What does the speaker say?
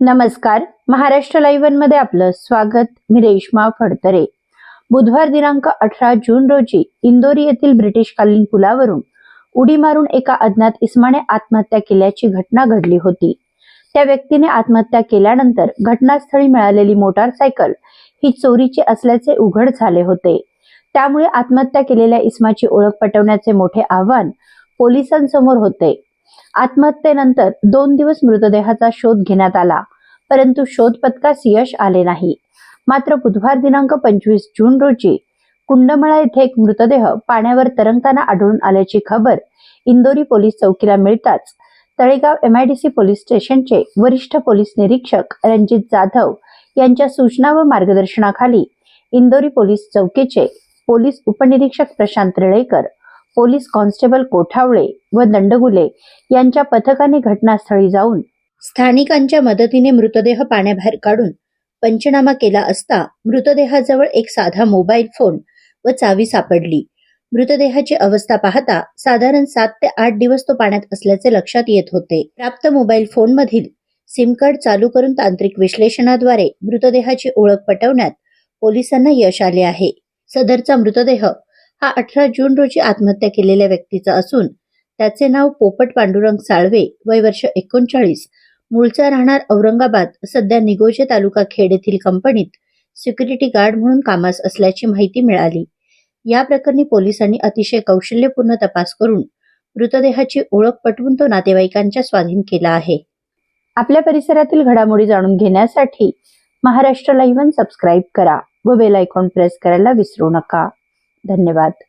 नमस्कार. महाराष्ट्र लाईव्हमध्ये आपलं स्वागत. मी रेश्मा फडतरे. बुधवार दिनांक अठरा जून रोजी इंदोरी येथील ब्रिटिशकालीन पुलावरून उडी मारून एका अज्ञात इस्माने आत्महत्या केल्याची घटना घडली होती. त्या व्यक्तीने आत्महत्या केल्यानंतर घटनास्थळी मिळालेली मोटारसायकल ही चोरीची असल्याचे उघड झाले होते. त्यामुळे आत्महत्या केलेल्या इस्माची ओळख पटवण्याचे मोठे आव्हान पोलिसांसमोर होते. आत्महत्येनंतर दोन दिवस मृतदेहाचा शोध घेण्यात आला. परंतु शोध पथकास यश आले नाही. मात्र बुधवार दिनांक पंचवीस जून रोजी कुंडमळा येथे एक मृतदेह पाण्यावर तरंगताना आढळून आल्याची खबर इंदोरी पोलीस चौकीला मिळताच तळेगाव एमआयडीसी पोलीस स्टेशनचे वरिष्ठ पोलीस निरीक्षक रणजित जाधव यांच्या सूचना व मार्गदर्शनाखाली इंदोरी पोलीस चौकीचे पोलीस उपनिरीक्षक प्रशांत रेळेकर पोलीस कॉन्स्टेबल कोठावळे व दंडगुले यांच्या पथकाने घटनास्थळी जाऊन स्थानिकांच्या मदतीने मृतदेह पाण्याबाहेर काढून पंचनामा केला असता मृतदेहाजवळ एक साधा मोबाईल फोन व चावी सापडली. मृतदेहाची अवस्था पाहता साधारण सात ते आठ दिवस तो पाण्यात असल्याचे लक्षात येत होते. प्राप्त मोबाईल फोनमधील सिम कार्ड चालू करून तांत्रिक विश्लेषणाद्वारे मृतदेहाची ओळख पटवण्यात पोलिसांना यश आले आहे. सदरचा मृतदेह हा अठरा जून रोजी आत्महत्या केलेल्या व्यक्तीचा असून त्याचे नाव पोपट पांडुरंग साळवे वय वर्ष एकोणचाळीस. मूळचा राहणार औरंगाबाद सध्या निगोजे तालुका खेड येथील कंपनीत सिक्युरिटी गार्ड म्हणून कामास असल्याची माहिती मिळाली. या प्रकरणी पोलिसांनी अतिशय कौशल्यपूर्ण तपास करून मृतदेहाची ओळख पटवून तो नातेवाईकांच्या स्वाधीन केला आहे. आपल्या परिसरातील घडामोडी जाणून घेण्यासाठी महाराष्ट्र लाईव्ह सबस्क्राईब करा व बेल आयकॉन प्रेस करायला विसरू नका. धन्यवाद.